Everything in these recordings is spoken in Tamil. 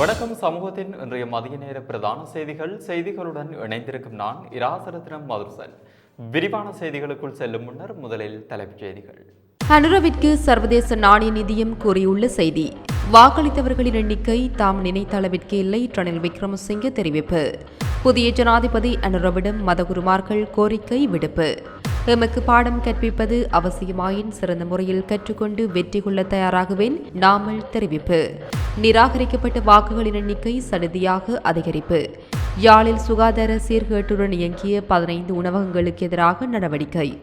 வணக்கம் சமூகத்தின் இன்றைய மதிய நேர பிரதான செய்திகள் செய்திகளுடன் இணைந்திருக்கும் நான் இராசரத்னம் மதுர்சன். விரிவான செய்திகளுக்குள் செல்லும் முன்னர் முதலில் தலைப்புச் செய்திகள். அனுரவிற்கு சர்வதேச நாணய நிதியம் கூறியுள்ள செய்தி. வாக்களித்தவர்களின் எண்ணிக்கை தாம் நினைத்த அளவிற்கு இல்லை ரணில் விக்ரமசிங்கே தெரிவிப்பு. புதிய ஜனாதிபதி அனுரவிடம் மதகுருமார்கள் கோரிக்கை விடுப்பு. எமக்கு பாடம் கற்பிப்பது அவசியமாயின் சிறந்த முறையில் கற்றுக்கொண்டு வெற்றி கொள்ள தயாராகுவேன். நாமல் தெரிவிப்பு. நிராகரிக்கப்பட்ட வாக்குகளின் எண்ணிக்கை சடுதியாக அதிகரிப்பு. யாழில் சுகாதார சீர்கேட்டுடன் இயங்கிய பதினைந்து உணவகங்களுக்கு எதிராக நடவடிக்கை.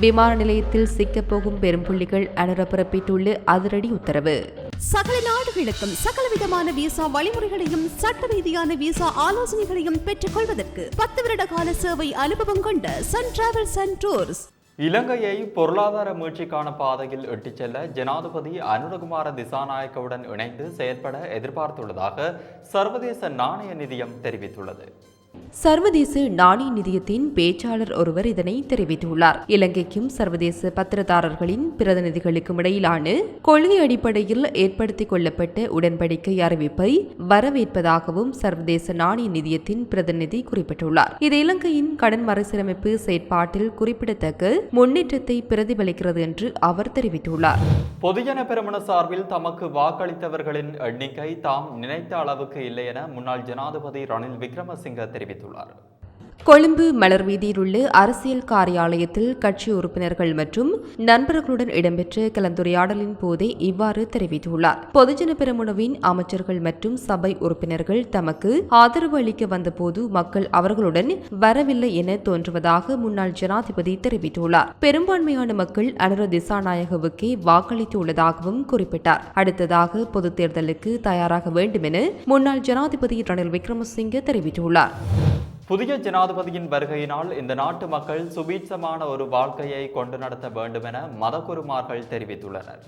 விமான நிலையத்தில் சிக்கப்போகும் பெரும்புள்ளிகள் அனுர பிறப்பித்துள்ள அதிரடி உத்தரவு. சகல நாடுகளுக்கும் சகலவிதமான விசா வழிமுறைகளையும் சட்ட ரீதியான விசா ஆலோசனைகளையும் பெற்றுக் கொள்வதற்கு பத்து வருட கால சேவை அனுபவம் கொண்ட சன் டிராவல்ஸ் அண்ட் டூர்ஸ் இலங்கையை பொருளாதார மீழ்ச்சிக்கான பாதையில் எட்டிச் செல்ல ஜனாதிபதி அனுரகுமார திசாநாயக்கவுடன் இணைந்து செயற்பட எதிர்பார்த்துள்ளதாக சர்வதேச நாணய நிதியம் தெரிவித்துள்ளது. சர்வதேச நாணய நிதியத்தின் பேச்சாளர் ஒருவர் இதனை தெரிவித்துள்ளார். இலங்கைக்கும் சர்வதேச பத்திரதாரர்களின் பிரதிநிதிகளுக்கும் இடையிலான கொள்கை அடிப்படையில் ஏற்படுத்திக் கொள்ளப்பட்ட உடன்படிக்கை அறிவிப்பை வரவேற்பதாகவும் சர்வதேச நாணய நிதியத்தின் பிரதிநிதி குறிப்பிட்டுள்ளார். இது இலங்கையின் கடன் மறுசீரமைப்பு செயற்பாட்டில் குறிப்பிடத்தக்க முன்னேற்றத்தை பிரதிபலிக்கிறது என்று அவர் தெரிவித்துள்ளார். பொதுஜன பெருமன சார்பில் தமக்கு வாக்களித்தவர்களின் எண்ணிக்கை தாம் நினைத்த அளவுக்கு இல்லை என முன்னாள் ஜனாதிபதி ரணில் விக்ரமசிங்க தெரிவித்தார். தெரிவித்துள்ளார் கொழும்பு மலர் வீதியில் உள்ள அரசியல் காரியாலயத்தில் கட்சி உறுப்பினர்கள் மற்றும் நண்பர்களுடன் இடம்பெற்ற கலந்துரையாடலின் போதே இவ்வாறு தெரிவித்துள்ளார். பொதுஜன பெருமுனவின் அமைச்சர்கள் மற்றும் சபை உறுப்பினர்கள் தமக்கு ஆதரவு அளிக்க வந்தபோது மக்கள் அவர்களுடன் வரவில்லை என தோன்றுவதாக முன்னாள் ஜனாதிபதி தெரிவித்துள்ளார். பெரும்பான்மையான மக்கள் அனுர திசாநாயகவுக்கே வாக்களித்துள்ளதாகவும் குறிப்பிட்டார். அடுத்ததாக பொதுத் தேர்தலுக்கு தயாராக வேண்டும் என முன்னாள் ஜனாதிபதி ரணில் விக்ரமசிங்கே தெரிவித்துள்ளார். புதிய ஜனாதிபதியின் வருகையினால் இந்த நாட்டு மக்கள் சுபீட்சமான ஒரு வாழ்க்கையை கொண்டு நடத்த வேண்டும் என மதகுருமார்கள் தெரிவித்துள்ளனர்.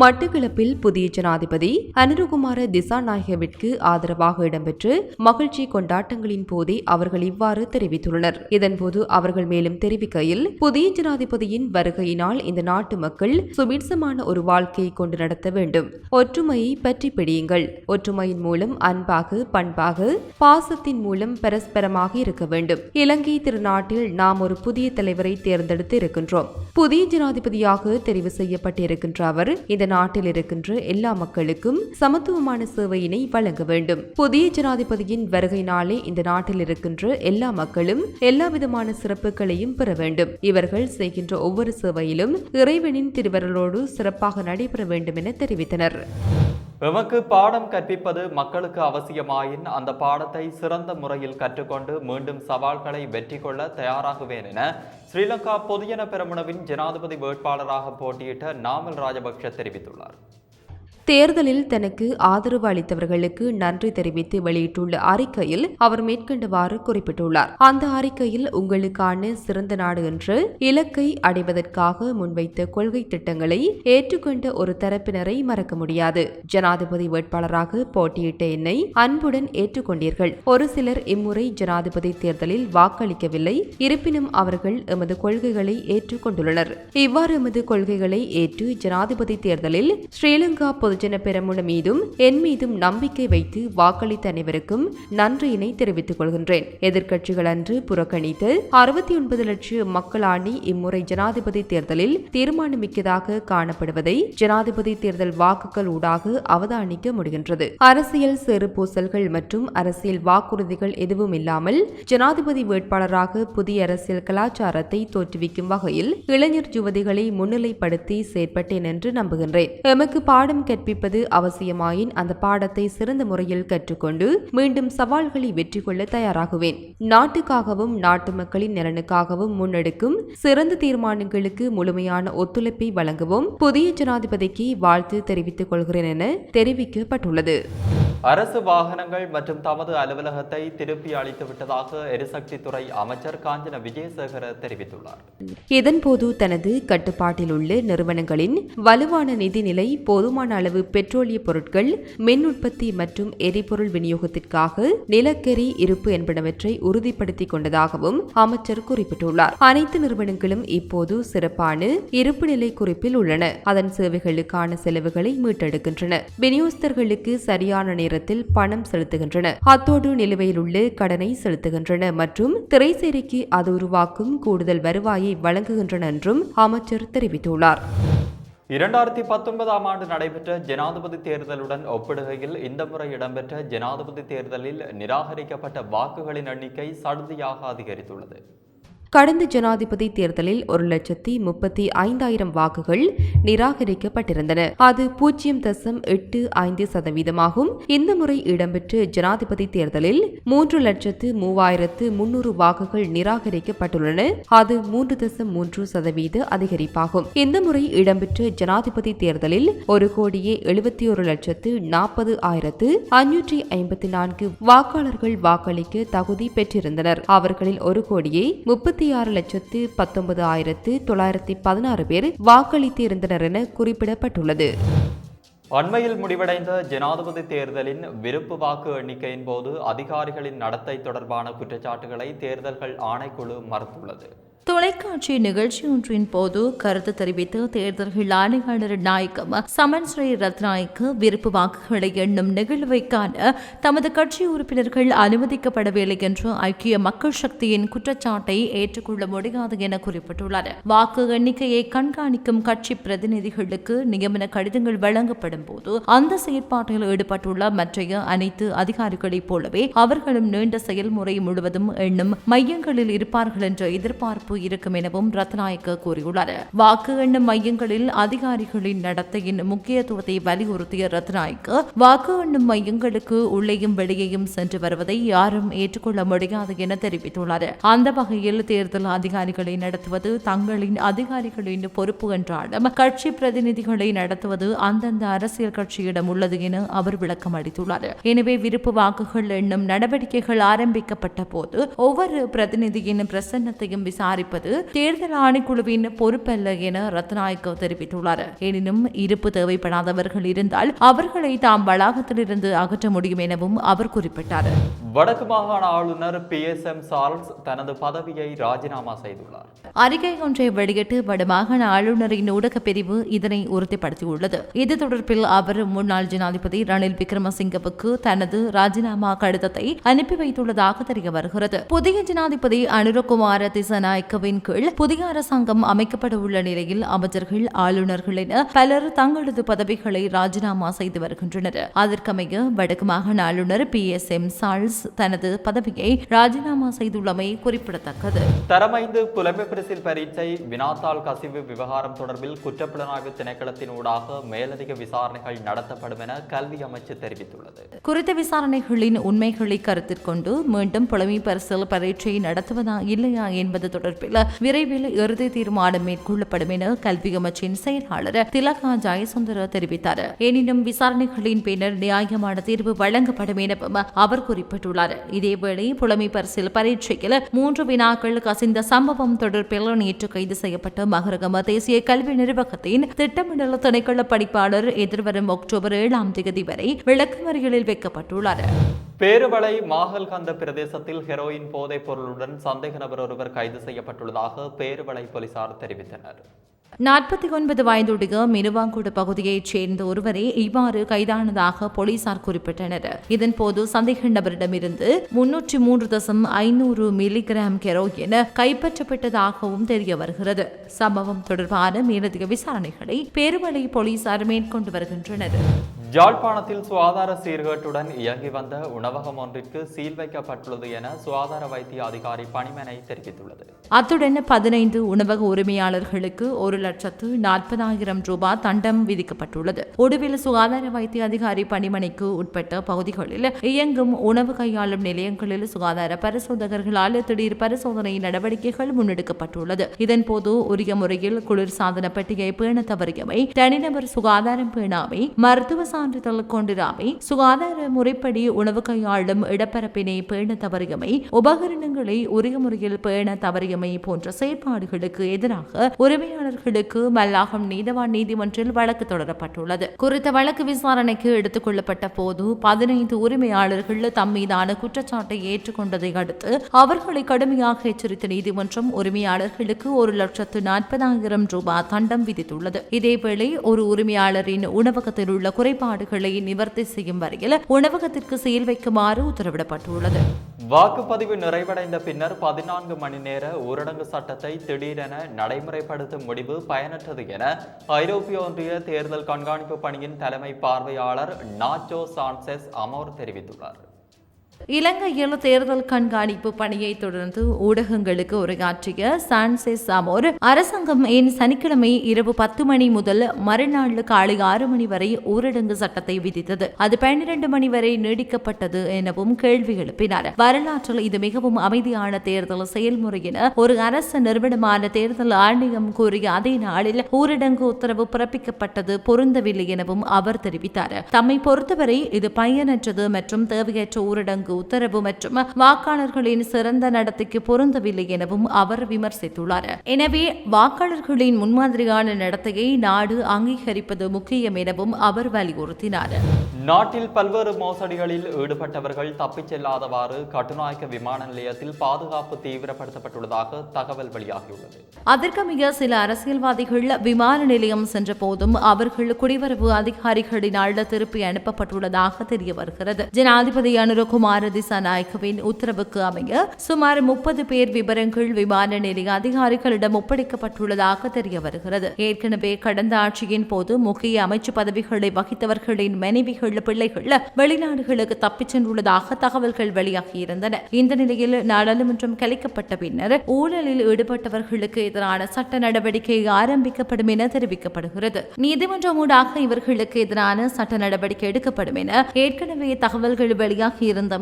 மட்டக்களப்பில் புதிய ஜனாதிபதி அனுருகுமார திசாநாயகவிற்கு ஆதரவாக இடம்பெற்று மகிழ்ச்சி கொண்டாட்டங்களின் போதே அவர்கள் இவ்வாறு தெரிவித்துள்ளனர். இதன்போது அவர்கள் மேலும் தெரிவிக்கையில் புதிய ஜனாதிபதியின் வருகையினால் இந்த நாட்டு மக்கள் சுபீட்சமான ஒரு வாழ்க்கையை கொண்டு நடத்த வேண்டும். ஒற்றுமையை பற்றி பிடியுங்கள். ஒற்றுமையின் மூலம் அன்பாக பண்பாக பாசத்தின் மூலம் பரஸ்பரமாக இருக்க வேண்டும். இலங்கை திருநாட்டில் நாம் ஒரு புதிய தலைவரை தேர்ந்தெடுத்து இருக்கின்றோம் புதிய ஜனாதிபதியாக தெரிவு செய்யப்பட்டிருக்கின்ற அவர் இந்த நாட்டில் இருக்கின்ற எல்லா மக்களுக்கும் சமத்துவமான சேவையினை வழங்க வேண்டும். புதிய ஜனாதிபதியின் வருகை நாளே இந்த நாட்டில் இருக்கின்ற எல்லா மக்களும் எல்லா விதமான சிறப்புகளையும் பெற வேண்டும். இவர்கள் செய்கின்ற ஒவ்வொரு சேவையிலும் இறைவனின் திருவருளோடு சிறப்பாக நடைபெற வேண்டும் என தெரிவித்தனர். எமக்கு பாடம் கற்பிப்பது மக்களுக்கு அவசியமாயின் அந்த பாடத்தை சிறந்த முறையில் கற்றுக்கொண்டு மீண்டும் சவால்களை வெற்றி கொள்ள தயாராகுவேன் என ஸ்ரீலங்கா பொதுஜன பெருமுனவின் ஜனாதிபதி வேட்பாளராக போட்டியிட்ட நாமல் ராஜபக்ஷ தெரிவித்துள்ளார். தேர்தலில் தனக்கு ஆதரவு அளித்தவர்களுக்கு நன்றி தெரிவித்து வெளியிட்டுள்ள அறிக்கையில் அவர் மேற்கண்டவாறு குறிப்பிட்டுள்ளார். அந்த அறிக்கையில் உங்களுக்கான சிறந்த நாடு என்ற இலக்கை அடைவதற்காக முன்வைத்த கொள்கை திட்டங்களை ஏற்றுக்கொண்ட ஒரு தரப்பினரை மறக்க முடியாது. ஜனாதிபதி வேட்பாளராக போட்டியிட்ட என்னை அன்புடன் ஏற்றுக்கொண்டீர்கள். ஒரு சிலர் இம்முறை ஜனாதிபதி தேர்தலில் வாக்களிக்கவில்லை. இருப்பினும் அவர்கள் எமது கொள்கைகளை ஏற்றுக்கொண்டுள்ளனர். இவ்வாறு எமது கொள்கைகளை ஏற்று ஜனாதிபதி தேர்தலில் ஸ்ரீலங்கா பொதுஜன பெரமுன மீதும் என் மீதும் நம்பிக்கை வைத்து வாக்களித்த அனைவருக்கும் நன்றியினை தெரிவித்துக் கொள்கின்றேன். எதிர்க்கட்சிகள் அன்று புறக்கணித்து அறுபத்தி ஒன்பது லட்சம் மக்களாணி இம்முறை ஜனாதிபதி தேர்தலில் தீர்மானமிக்கதாக காணப்படுவதை ஜனாதிபதி தேர்தல் வாக்குகள் ஊடாக அவதானிக்க முடிகின்றது. அரசியல் சிறு பூசல்கள் மற்றும் அரசியல் வாக்குறுதிகள் எதுவும் இல்லாமல் ஜனாதிபதி வேட்பாளராக புதிய அரசியல் கலாச்சாரத்தை தோற்றுவிக்கும் வகையில் இளைஞர் யுவதிகளை முன்னிலைப்படுத்தி செயற்பட்டேன் என்று நம்புகின்றேன். எமக்கு பாடம் கற்பிப்பது அவசியமாயின் அந்த பாடத்தை சிறந்த முறையில் கற்றுக்கொண்டு மீண்டும் சவால்களை வெற்றி கொள்ள தயாராகுவேன். நாட்டுக்காகவும் நாட்டு மக்களின் நலனுக்காகவும் முன்னெடுக்கும் சிறந்த தீர்மானங்களுக்கு முழுமையான ஒத்துழைப்பை வழங்கவும் புதிய ஜனாதிபதிக்கு வாழ்த்து தெரிவித்துக் கொள்கிறேன் என தெரிவிக்கப்பட்டுள்ளது. அரசு வாகனங்கள் மற்றும் தமது அலுவலகத்தை திருப்பி அளித்து விட்டதாக எரிசக்தித்துறை அமைச்சர் காஞ்சன விஜயசேகர தெரிவித்துள்ளார். இதன்போது தனது கட்டுப்பாட்டில் உள்ள நிறுவனங்களின் வலுவான நிதிநிலை போதுமான அளவு பெட்ரோலிய பொருட்கள் மின் உற்பத்தி மற்றும் எரிபொருள் விநியோகத்திற்காக நிலக்கரி இருப்பு என்பனவற்றை உறுதிப்படுத்திக் கொண்டதாகவும் அமைச்சர் குறிப்பிட்டுள்ளார். அனைத்து நிறுவனங்களும் இப்போது சிறப்பான இருப்பு நிலை குறிப்பில் உள்ளன. அதன் சேவைகளுக்கான செலவுகளை மீட்டெடுக்கின்றன. விநியோகஸ்தர்களுக்கு சரியான நேரத்தில் நேரத்தில் பணம் செலுத்துகின்றன. அத்தோடு நிலுவையில் உள்ள கடனை செலுத்துகின்றன மற்றும் திரைசேரிக்கு அது உருவாக்கும் கூடுதல் வருவாயை வழங்குகின்றன என்றும் அமைச்சர் தெரிவித்துள்ளார். இரண்டாயிரத்தி பத்தொன்பதாம் ஆண்டு நடைபெற்ற ஜனாதிபதி தேர்தலுடன் ஒப்பிடுகையில் இந்த முறை இடம்பெற்ற ஜனாதிபதி தேர்தலில் நிராகரிக்கப்பட்ட வாக்குகளின் எண்ணிக்கை சடுதியாக அதிகரித்துள்ளது. கடந்த ஜனாதிபதி தேர்தலில் ஒரு லட்சத்தி முப்பத்தி ஐந்தாயிரம் வாக்குகள் நிராகரிக்கப்பட்டிருந்தன. அது பூஜ்ஜியம் தசம் எட்டு ஐந்து சதவீதமாகும். இந்த முறை இடம்பெற்ற ஜனாதிபதி தேர்தலில் மூன்று லட்சத்து மூவாயிரத்து முன்னூறு வாக்குகள் நிராகரிக்கப்பட்டுள்ளன. அது மூன்று தசம் மூன்று சதவீத அதிகரிப்பாகும். இந்த முறை இடம்பெற்ற ஜனாதிபதி தேர்தலில் ஒரு கோடியே எழுபத்தி ஒரு லட்சத்து நாற்பது ஆயிரத்து ஐநூற்றி ஐம்பத்தி நான்கு வாக்காளர்கள் வாக்களிக்க தகுதி பெற்றிருந்தனர். அவர்களில் ஒரு கோடியே முப்பத்தி ஆறு லட்சத்து பத்தொன்பது ஆயிரத்து தொள்ளாயிரத்தி பதினாறு பேர் வாக்களித்து இருந்தனர் என குறிப்பிடப்பட்டுள்ளது. அண்மையில் முடிவடைந்த ஜனாதிபதி தேர்தலின் விருப்பு வாக்கு எண்ணிக்கையின் போது அதிகாரிகளின் நடத்தை தொடர்பான குற்றச்சாட்டுகளை தேர்தல்கள் ஆணைக்குழு மறுத்துள்ளது. தொலைக்காட்சி நிகழ்ச்சி ஒன்றின் போது கருத்து தெரிவித்து தேர்தல்கள் ஆணையாளர் நாயகம் சமன் ஸ்ரீ ரத்நாய்க்கு விருப்பு வாக்குகளை எண்ணும் நிகழ்வைக்கான தமது கட்சி உறுப்பினர்கள் அனுமதிக்கப்படவில்லை என்று ஐக்கிய மக்கள் சக்தியின் குற்றச்சாட்டை ஏற்றுக்கொள்ள முடியாது என குறிப்பிட்டுள்ளார் வாக்கு எண்ணிக்கையை கண்காணிக்கும் கட்சி பிரதிநிதிகளுக்கு நியமன கடிதங்கள் வழங்கப்படும் போது அந்த செயற்பாட்டில் ஈடுபட்டுள்ள மற்றைய அனைத்து அதிகாரிகளைப் போலவே அவர்களும் நீண்ட செயல்முறை முழுவதும் எண்ணும் மையங்களில் இருப்பார்கள் என்ற எதிர்பார்ப்பு இருக்கும் எனவும் ரத்நாயக்க கூறியுள்ளார். வாக்கு எண்ணும் மையங்களில் அதிகாரிகளின் நடத்தையின் முக்கியத்துவத்தை வலியுறுத்திய ரத்நாயக்க வாக்கு எண்ணும் மையங்களுக்கு உள்ளேயும் வெளியேயும் சென்று வருவதை யாரும் ஏற்றுக்கொள்ள முடியாது என தெரிவித்துள்ளார். அந்த வகையில் தேர்தல் அதிகாரிகளை நடத்துவது தங்களின் அதிகாரிகளின் பொறுப்பு என்றாலும் கட்சி பிரதிநிதிகளை நடத்துவது அந்தந்த அரசியல் கட்சியிடம் உள்ளது என அவர் விளக்கம் அளித்துள்ளார். எனவே விருப்பு வாக்குகள் எண்ணும் நடவடிக்கைகள் ஆரம்பிக்கப்பட்ட போது ஒவ்வொரு பிரதிநிதியின் பிரசன்னத்தையும் விசாரி விசாரிப்பது தேர்தல் ஆணைக்குழுவின் பொறுப்பல்ல என ரத்நாயக்க தெரிவித்துள்ளார். எனினும் இருப்பு தேவைப்படாதவர்கள் இருந்தால் அவர்களை தாம் வளாகத்திலிருந்து அகற்ற முடியும் எனவும் அவர் குறிப்பிட்டார். வடக்கு மாகாண ஆளுநர் பி. எஸ். எம். சார்ல்ஸ் தனது பதவியை ராஜினாமா செய்துள்ளார். அறிக்கை ஒன்றை வெளியிட்டு வடமாகாண ஆளுநரின் ஊடகப் பிரிவு இதனை உறுதிப்படுத்தியுள்ளது. இது தொடர்பில் அவர் முன்னாள் ஜனாதிபதி ரணில் விக்ரமசிங்கவுக்கு தனது ராஜினாமா கடிதத்தை அனுப்பி வைத்துள்ளதாக தெரிய வருகிறது. புதிய ஜனாதிபதி அனுரகுமார திசநாயக்கவின் கீழ் புதிய அரசாங்கம் அமைக்கப்பட உள்ள நிலையில் அமைச்சர்கள் ஆளுநர்கள் என பலர் தங்களது பதவிகளை ராஜினாமா செய்து வருகின்றனர். அதற்கமைய வடக்கு மாகாண ஆளுநர் பி. எஸ். எம். சார்ல்ஸ் தனது பதவியை ராஜினாமா செய்துள்ளமை குறிப்பிடத்தக்கது. தரமைந்து புலமை பரிசில் பரீட்சை வினாத்தாள் கசிவு விவகாரம் தொடர்பில் குற்றப்புலனாய்வு திணைக்களத்தின் ஊடாக மேலதிக விசாரணைகள் நடத்தப்படும் என கல்வி அமைச்சு தெரிவித்துள்ளது. குறித்த விசாரணைகளின் உண்மைகளை கருத்தில் கொண்டு மீண்டும் புலமை பரிசல் பரீட்சை நடத்துவதா இல்லையா என்பது தொடர்பில் விரைவில் இறுதி தீர்மானம் மேற்கொள்ளப்படும் என கல்வி அமைச்சின் செயலாளர் திலகா ஜெயசுந்தர தெரிவித்தார். எனினும் விசாரணைகளின் பின்னர் நியாயமான தீர்வு வழங்கப்படும் எனவும் அவர் குறிப்பிட்டுள்ளார். இதேவேளை புலமை பரிசில் பரீட்சையில் மூன்று வினாக்கள் கசிந்த சம்பவம் தொடர்பில் நேற்று கைது செய்யப்பட்ட மகரகம தேசிய கல்வி நிர்வாகத்தின் திட்டமிடல் திணைக்கள படிப்பாளர் எதிர்வரும் அக்டோபர் ஏழாம் தேதி வரை விளக்கமறிகளில் வைக்கப்பட்டுள்ளார். பேருவளை மாகல்காந்த பிரதேசத்தில் ஹெரோயின் போதைப் பொருளுடன் சந்தேக நபர் ஒருவர் கைது செய்யப்பட்டுள்ளதாக பேருவளை போலீசார் தெரிவித்தனர். நாற்பத்தி ஒன்பது வயதுடைய மினுவாங்குடு பகுதியைச் சேர்ந்த ஒருவரே இவ்வாறு கைதானதாக போலீசார் குறிப்பிட்டனர். இதன்போது சந்தேக நபரிடமிருந்து முன்னூற்றி மூன்று தசம் ஐநூறு மில்லிகிராம் கெரோயின் கைப்பற்றப்பட்டதாகவும் தெரிய வருகிறது. சம்பவம் தொடர்பான மேலதிக விசாரணைகளை பேருவளை போலீசார் மேற்கொண்டு வருகின்றனர். யாழ்ப்பாணத்தில் சுகாதார சீர்கேட்டுடன் இயங்கி வந்த உணவகம் ஒன்றிற்கு சீல் வைக்கப்பட்டுள்ளது என சுகாதார வைத்திய அதிகாரி பணிமனை தெரிவித்துள்ளது. அத்துடன் பதினைந்து உணவக உரிமையாளர்களுக்கு ஒரு லட்சத்து நாற்பதாயிரம் ரூபாய் தண்டம் விதிக்கப்பட்டுள்ளது. ஒடுவில் சுகாதார வைத்திய அதிகாரி பணிமனைக்கு உட்பட்ட பகுதிகளில் இயங்கும் உணவு கையாளும் நிலையங்களில் சுகாதார பரிசோதகர்களால் திடீர் பரிசோதனை நடவடிக்கைகள் முன்னெடுக்கப்பட்டுள்ளது. இதன்போது உரிய முறையில் குளிர்சாதன பெட்டியை பேண தவறியவை தனிநபர் சுகாதாரம் பேணாமை மருத்துவ சான்றிதழ் கொண்டிராமை சுகாதார முறைப்படி உணவு கையாளும் இடப்பரப்பினை பேண தவறியமை உபகரணங்களை உரிய முறையில் பேண தவறியமை போன்ற செயற்பாடுகளுக்கு எதிராக உரிமையாளர்கள் உரிமையாளர்களுக்கு மல்லாகம் நீதவான் நீதிமன்றில் வழக்கு தொடரப்பட்டுள்ளது. குறித்த வழக்கு விசாரணைக்கு எடுத்துக் கொள்ளப்பட்ட போது பதினைந்து உரிமையாளர்கள் தம் மீதான குற்றச்சாட்டை ஏற்றுக்கொண்டதை அடுத்து அவர்களை கடுமையாக எச்சரித்த நீதிமன்றம் உரிமையாளர்களுக்கு ஒரு லட்சத்து நாற்பதாயிரம் ரூபாய் தண்டம் விதித்துள்ளது. இதேவேளை ஒரு உரிமையாளரின் உணவகத்தில் உள்ள குறைபாடுகளை நிவர்த்தி செய்யும் வரையில் உணவகத்திற்கு சீல் வைக்குமாறு உத்தரவிடப்பட்டுள்ளது. வாக்குப்பதிவு நிறைவடைந்த பின்னர் பதினான்கு மணி நேர ஊரடங்கு சட்டத்தை திடீரென நடைமுறைப்படுத்தும் முடிவு பயனற்றது என ஐரோப்பிய ஒன்றிய தேர்தல் கண்காணிப்பு பணியின் தலைமை பார்வையாளர் நாச்சோ சான்செஸ் அமோர் தெரிவித்துள்ளார். இலங்கையில் தேர்தல் கண்காணிப்பு பணியை தொடர்ந்து ஊடகங்களுக்கு உரையாற்றிய சான்சேஸ் அமோர் அரசாங்கம் ஏன் சனிக்கிழமை இரவு பத்து மணி முதல் மறுநாள் காலை ஆறு மணி வரை ஊரடங்கு சட்டத்தை விதித்தது. அது பன்னிரண்டு மணி வரை நீடிக்கப்பட்டது எனவும் கேள்வி எழுப்பினார். வரலாற்றில் இது மிகவும் அமைதியான தேர்தல் செயல்முறை என ஒரு அரசு நிறுவனமான தேர்தல் ஆணையம் கூறிய அதே நாளில் ஊரடங்கு உத்தரவு பிறப்பிக்கப்பட்டது பொருந்தவில்லை எனவும் அவர் தெரிவித்தார். தம்மை பொறுத்தவரை இது பயனற்றது மற்றும் தேவையற்ற ஊரடங்கு உத்தரவு மற்றும் வாக்காளர்களின் சிறந்த நடத்தைக்கு பொருந்தவில்லை எனவும் அவர் விமர்சித்துள்ளார். எனவே வாக்காளர்களின் முன்மாதிரியான நடத்தையை நாடு அங்கீகரிப்பது முக்கியம் எனவும் அவர் வலியுறுத்தினார். நாட்டில் பல்வேறு மோசடிகளில் ஈடுபட்டவர்கள் தப்பிச் செல்லாதவாறு கட்டுநாயக்க விமான நிலையத்தில் பாதுகாப்பு தீவிரப்படுத்தப்பட்டுள்ளதாக தகவல் வெளியாகியுள்ளது. அதற்கமைய சில அரசியல்வாதிகள் விமான நிலையம் சென்ற போதும் அவர்கள் குடிவரவு அதிகாரிகளினால் திருப்பி அனுப்பப்பட்டுள்ளதாக தெரிய வருகிறது ஜனாதிபதி அனுரகுமார திசாநாயக்கவின் உத்தரவுக்கு அமைய சுமார் முப்பது பேர் விவரங்கள் விமான நிலைய அதிகாரிகளிடம் ஒப்படைக்கப்பட்டுள்ளதாக தெரிய வருகிறது. ஏற்கனவே கடந்த ஆட்சியின் போது முக்கிய அமைச்சு பதவிகளை வகித்தவர்களின் மனைவிகள் பிள்ளைகள் வெளிநாடுகளுக்கு தப்பிச் சென்றுள்ளதாக தகவல்கள் வெளியாகியிருந்தன இந்த நிலையில் நாடாளுமன்றம் கலைக்கப்பட்ட பின்னர் ஊழலில் ஈடுபட்டவர்களுக்கு எதிரான சட்ட நடவடிக்கை ஆரம்பிக்கப்படும் என தெரிவிக்கப்படுகிறது. நீதிமன்றம் ஊடாக இவர்களுக்கு எதிரான சட்ட நடவடிக்கை எடுக்கப்படும் என ஏற்கனவே தகவல்கள்